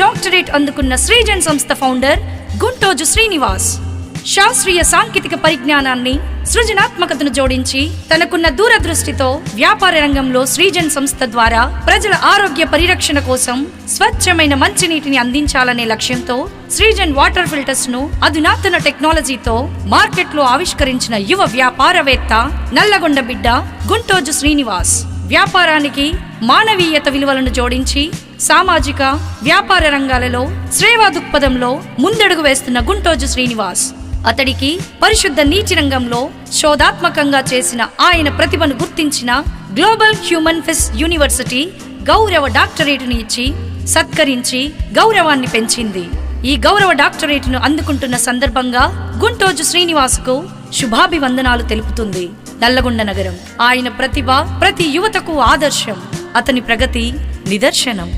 Doctorate అందుకున్న శ్రీజన్ సంస్థ founder Guntoju Srinivas. శాస్త్రీయ సాంకేతిక పరిజ్ఞానాన్ని సృజనాత్మకతను జోడించి తనకున్న దూరదృష్టితో వ్యాపార రంగంలో శ్రీజన్ సంస్థ ద్వారా ప్రజల ఆరోగ్య పరిరక్షణ కోసం స్వచ్ఛమైన మంచినీటిని అందించాలనే లక్ష్యంతో శ్రీజన్ వాటర్ ఫిల్టర్స్ను అధునాతన టెక్నాలజీతో మార్కెట్లో ఆవిష్కరించిన యువ వ్యాపారవేత్త నల్లగొండ బిడ్డ గుంటోజు శ్రీనివాస్. వ్యాపారానికి మానవీయత విలువలను జోడించి సామాజిక వ్యాపార రంగాలలో సేవా దృక్పథంలో ముందడుగు వేస్తున్న గుంటోజు శ్రీనివాస్. అతడికి పరిశుద్ధ నీటి రంగంలో శోధాత్మకంగా చేసిన ఆయన ప్రతిభను గుర్తించిన గ్లోబల్ హ్యూమన్ ఫిస్ యూనివర్సిటీ గౌరవ డాక్టరేటును ఇచ్చి సత్కరించి గౌరవాన్ని పెంచింది. ఈ గౌరవ డాక్టరేటును అందుకుంటున్న సందర్భంగా గుంటోజు శ్రీనివాస్కు శుభాభివందనాలు తెలుపుతుంది. నల్లగొండ నగరం. ఆయన ప్రతిభ ప్రతి యువతకు ఆదర్శం. అతని ప్రగతి నిదర్శనం.